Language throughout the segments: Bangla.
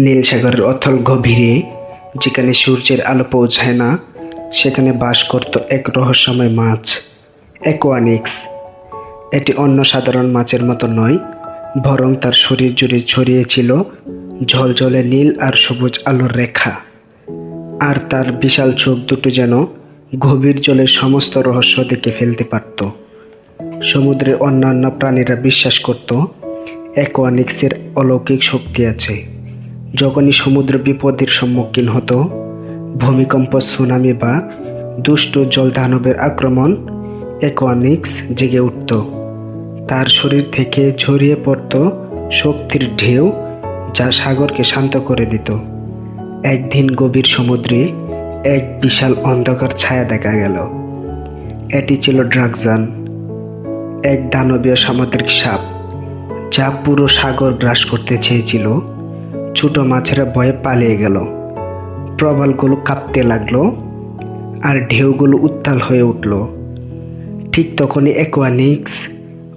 নীল সাগরের অথল গভীরে, যেখানে সূর্যের আলো পৌঁছায় না, সেখানে বাস করত এক রহস্যময় মাছ, অ্যাকোয়ানিক্স। এটি অন্য সাধারণ মাছের মতো নয়, বরং তার শরীর জুড়ে ছড়িয়েছিল ঝলঝলে নীল আর সবুজ আলোর রেখা। আর তার বিশাল চোখ দুটো যেন গভীর জলের সমস্ত রহস্য দেখে ফেলতে পারত। সমুদ্রের অন্যান্য প্রাণীরা বিশ্বাস করত, অ্যাকোয়ানিক্সের অলৌকিক শক্তি আছে। যখনই সমুদ্র বিপদের সম্মুখীন হতো, ভূমিকম্প, সুনামি বা দুষ্ট জলদানবের আক্রমণ অ্যাকোয়ানিক্স জেগে উঠত। তার শরীর থেকে ছড়িয়ে পড়ত শক্তির ঢেউ যা সাগরকে শান্ত করে দিত। একদিন গভীর সমুদ্রে এক বিশাল অন্ধকার ছায়া দেখা গেল। এটি ছিল ড্রাগজান, এক দানবীয় সামুদ্রিক সাপ, যা পুরো সাগর গ্রাস করতে চেয়েছিল। ছোট মাছেরা ভয়ে পালিয়ে গেল। প্রবালগুলো কাঁপতে লাগল আর ঢেউগুলো উত্তাল হয়ে উঠল। ঠিক তখনই অ্যাকোয়ানিক্স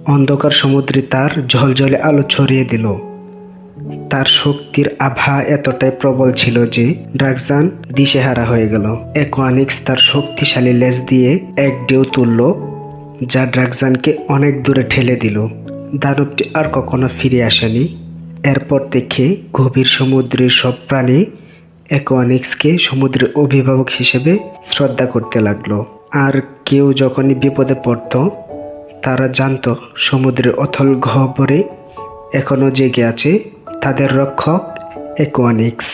অন্ধকার সমুদ্রে তার ঝলঝলে আলো ছড়িয়ে দিল। তার শক্তির আভা এতটাই প্রবল ছিল যে ড্রাগজান দিশেহারা হয়ে গেল। অ্যাকোয়ানিক্স তার শক্তিশালী লেজ দিয়ে এক ঢেউ তুলল, যা ড্রাগজানকে অনেক দূরে ঠেলে দিল। দানবটি আর কখনো ফিরে আসেনি। এরপর থেকে গভীর সমুদ্রের সব প্রাণী অ্যাকোয়ানিক্সকে সমুদ্রের অভিভাবক হিসেবে শ্রদ্ধা করতে লাগল। আর কেউ যখনই বিপদে পড়ত, তারা জানত সমুদ্রের অথল গহ্বরে এখনও জেগে আছে তাদের রক্ষক অ্যাকোয়ানিক্স।